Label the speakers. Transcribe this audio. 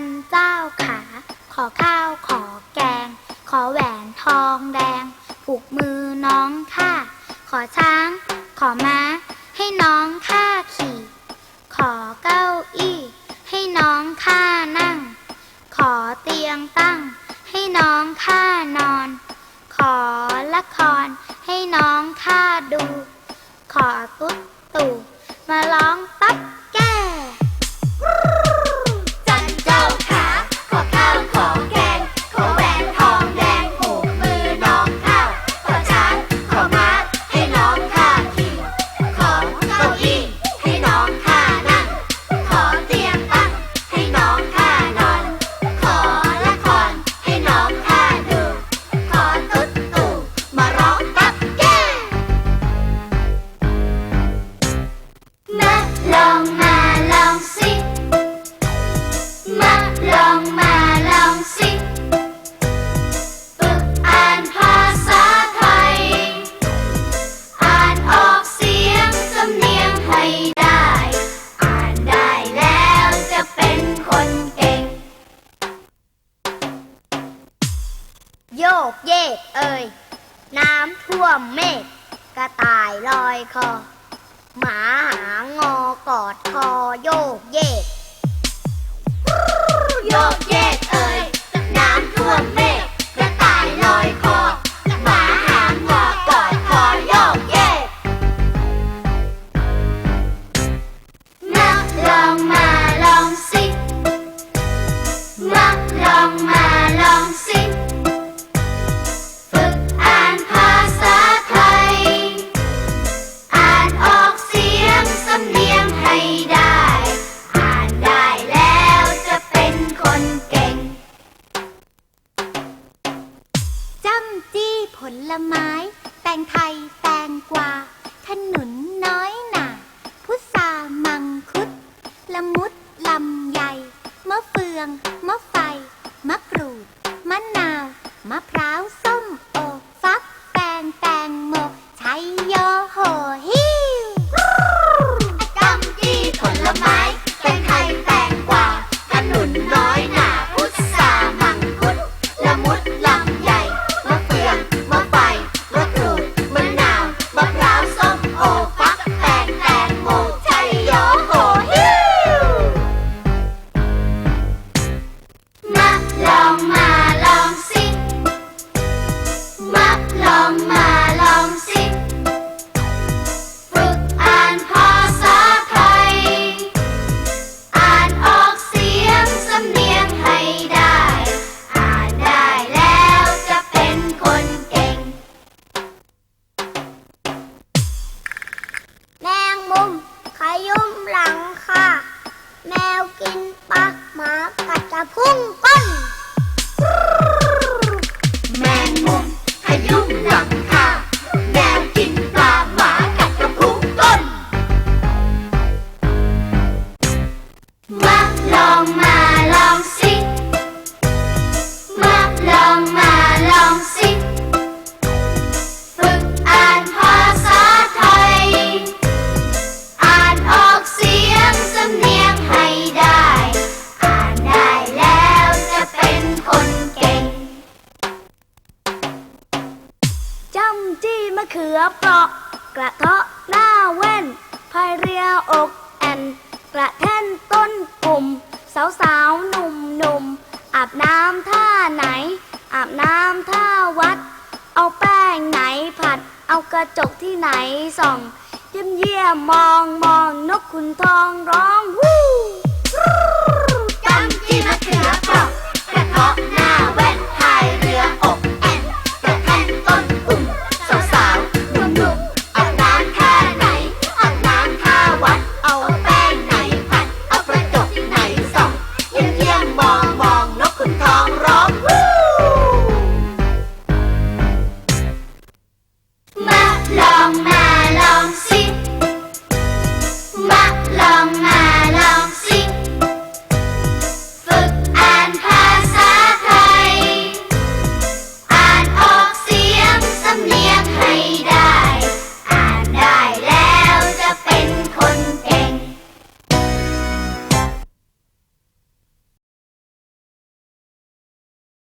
Speaker 1: นเจ้าขา ขอข้าวขอแกง ขอแหวนทองแดง ผูกมือน้องข้า ขอช้าง ขอม้า ให้น้องข้าขี่ ขอเก้าอี้ ให้น้องข้านั่ง ขอเตียงตั้ง ให้น้องข้านอน ขอละคร ให้น้องข้าดู ขอตุ๊ดตู่มาร้ กเยกเอ่ย น้ำท่วมเมฆกระต่ายลอยคอ หมาหางอกอดคอโยกเยกโยก ลไม้
Speaker 2: แตงไทย แตงกวาขนุนน้อยหนาพุทรามังคุด ละมุด ลำไยมะเฟือง มะไฟ มะกรูด มะนาว มะพร้าว ส้มโอ ฟักแตงแตงโม ชัยโยโห
Speaker 1: พุ่ะเขือเป
Speaker 2: ราะกระเทาะหน้าแว่นพายเรืออกแอนกระแท่นต้นกลุ่ม สาวสาวหนุ่มหนุ่มอาบน้ำท่าไหน อาบน้ำท่าวัด เอาแป้งไหนผัด เอากระจกที่ไหนส่องเยี่ยมเยี่ยมมองมองนกขุนทองร้องวู้
Speaker 1: จำจี้มะเขือเปราะ